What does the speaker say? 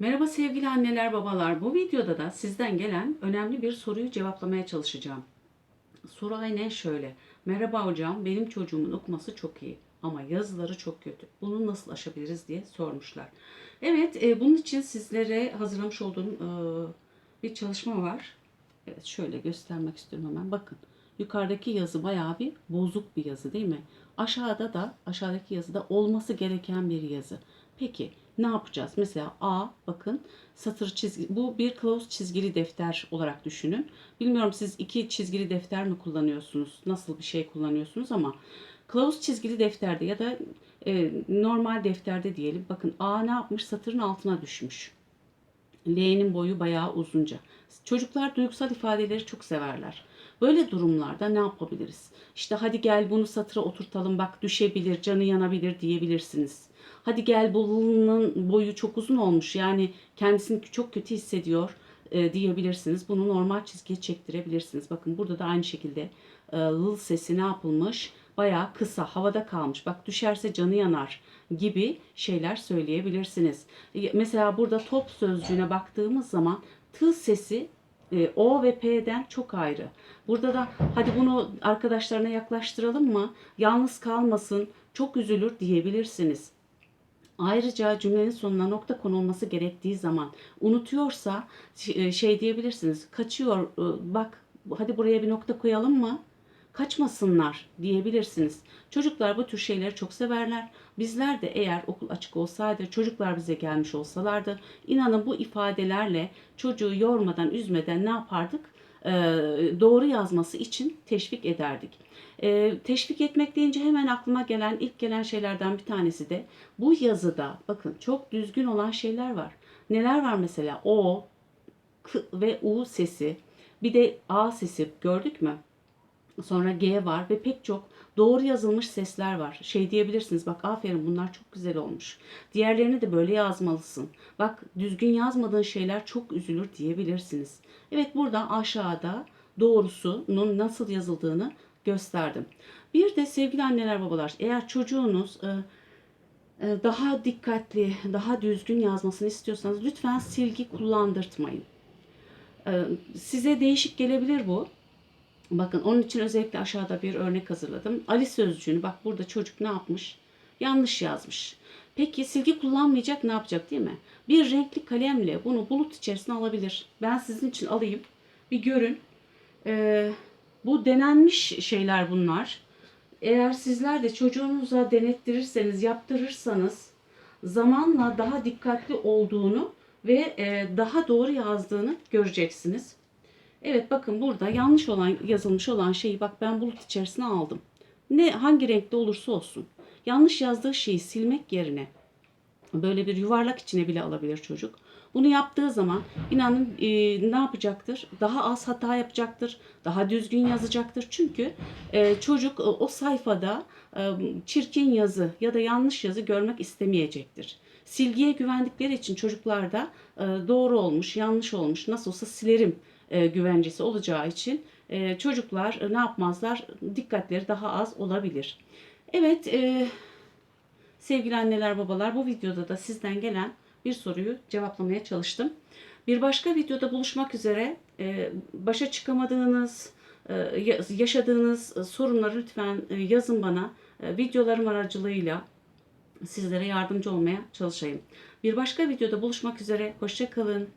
Merhaba sevgili anneler babalar. Bu videoda da sizden gelen önemli bir soruyu cevaplamaya çalışacağım. Soru aynen şöyle. Merhaba hocam benim çocuğumun okuması çok iyi ama yazıları çok kötü. Bunu nasıl aşabiliriz diye sormuşlar. Evet e, bunun için sizlere hazırlamış olduğum e, bir çalışma var. Evet şöyle göstermek istiyorum hemen. Bakın yukarıdaki yazı bayağı bir bozuk bir yazı değil mi? Aşağıda da aşağıdaki yazıda olması gereken bir yazı. Peki ne yapacağız? Mesela A bakın satır çizgi bu bir kılavuz çizgili defter olarak düşünün. Bilmiyorum siz iki çizgili defter mi kullanıyorsunuz? Nasıl bir şey kullanıyorsunuz ama kılavuz çizgili defterde ya da e, normal defterde diyelim. Bakın A ne yapmış? Satırın altına düşmüş. L'nin boyu bayağı uzunca. Çocuklar duygusal ifadeleri çok severler. Böyle durumlarda ne yapabiliriz? İşte hadi gel bunu satıra oturtalım bak düşebilir, canı yanabilir diyebilirsiniz. Hadi gel bunun boyu çok uzun olmuş yani kendisini çok kötü hissediyor e, diyebilirsiniz. Bunu normal çizgiye çektirebilirsiniz. Bakın burada da aynı şekilde e, ıl sesi ne yapılmış? Bayağı kısa, havada kalmış. Bak düşerse canı yanar gibi şeyler söyleyebilirsiniz. E, Mesela burada top sözcüğüne baktığımız zaman tı sesi e, O ve P'den çok ayrı. Burada da hadi bunu arkadaşlarına yaklaştıralım mı? Yalnız kalmasın, çok üzülür diyebilirsiniz. Ayrıca cümlenin sonuna nokta konulması gerektiği zaman unutuyorsa e, şey diyebilirsiniz. Kaçıyor e, bak hadi buraya bir nokta koyalım mı? Kaçmasınlar diyebilirsiniz. Çocuklar bu tür şeyleri çok severler. Bizler de eğer okul açık olsaydı, çocuklar bize gelmiş olsalardı, inanın bu ifadelerle çocuğu yormadan, üzmeden ne yapardık? Ee, doğru yazması için teşvik ederdik. Ee, teşvik etmek deyince hemen aklıma gelen ilk gelen şeylerden bir tanesi de bu yazıda bakın çok düzgün olan şeyler var. Neler var mesela? O, K ve U sesi, bir de A sesi gördük mü? Sonra G var ve pek çok doğru yazılmış sesler var. Şey diyebilirsiniz bak aferin bunlar çok güzel olmuş. Diğerlerini de böyle yazmalısın. Bak düzgün yazmadığın şeyler çok üzülür diyebilirsiniz. Evet burada aşağıda doğrusunun nasıl yazıldığını gösterdim. Bir de sevgili anneler babalar eğer çocuğunuz e, e, daha dikkatli, daha düzgün yazmasını istiyorsanız lütfen silgi kullandırtmayın. E, Size değişik gelebilir bu. Bakın onun için özellikle aşağıda bir örnek hazırladım. Ali sözcüğünü bak burada çocuk ne yapmış? Yanlış yazmış. Peki silgi kullanmayacak ne yapacak değil mi? Bir renkli kalemle bunu bulut içerisine alabilir. Ben sizin için alayım. Bir görün. Ee, bu denenmiş şeyler bunlar. Eğer sizler de çocuğunuza denettirirseniz, yaptırırsanız zamanla daha dikkatli olduğunu ve e, daha doğru yazdığını göreceksiniz. Evet bakın burada yanlış olan yazılmış olan şeyi bak ben bulut içerisine aldım. Ne hangi renkte olursa olsun. Yanlış yazdığı şeyi silmek yerine böyle bir yuvarlak içine bile alabilir çocuk. Bunu yaptığı zaman inanın e, ne yapacaktır? Daha az hata yapacaktır. Daha düzgün yazacaktır. Çünkü e, çocuk e, o sayfada e, çirkin yazı ya da yanlış yazı görmek istemeyecektir. Silgiye güvendikleri için çocuklarda e, doğru olmuş, yanlış olmuş, nasıl olsa silerim e, güvencesi olacağı için e, çocuklar e, ne yapmazlar? Dikkatleri daha az olabilir. Evet, e, sevgili anneler babalar bu videoda da sizden gelen bir soruyu cevaplamaya çalıştım. Bir başka videoda buluşmak üzere. E, başa çıkamadığınız, e, ya- yaşadığınız e, sorunları lütfen yazın bana. Videolarım aracılığıyla sizlere yardımcı olmaya çalışayım. Bir başka videoda buluşmak üzere. Hoşça kalın.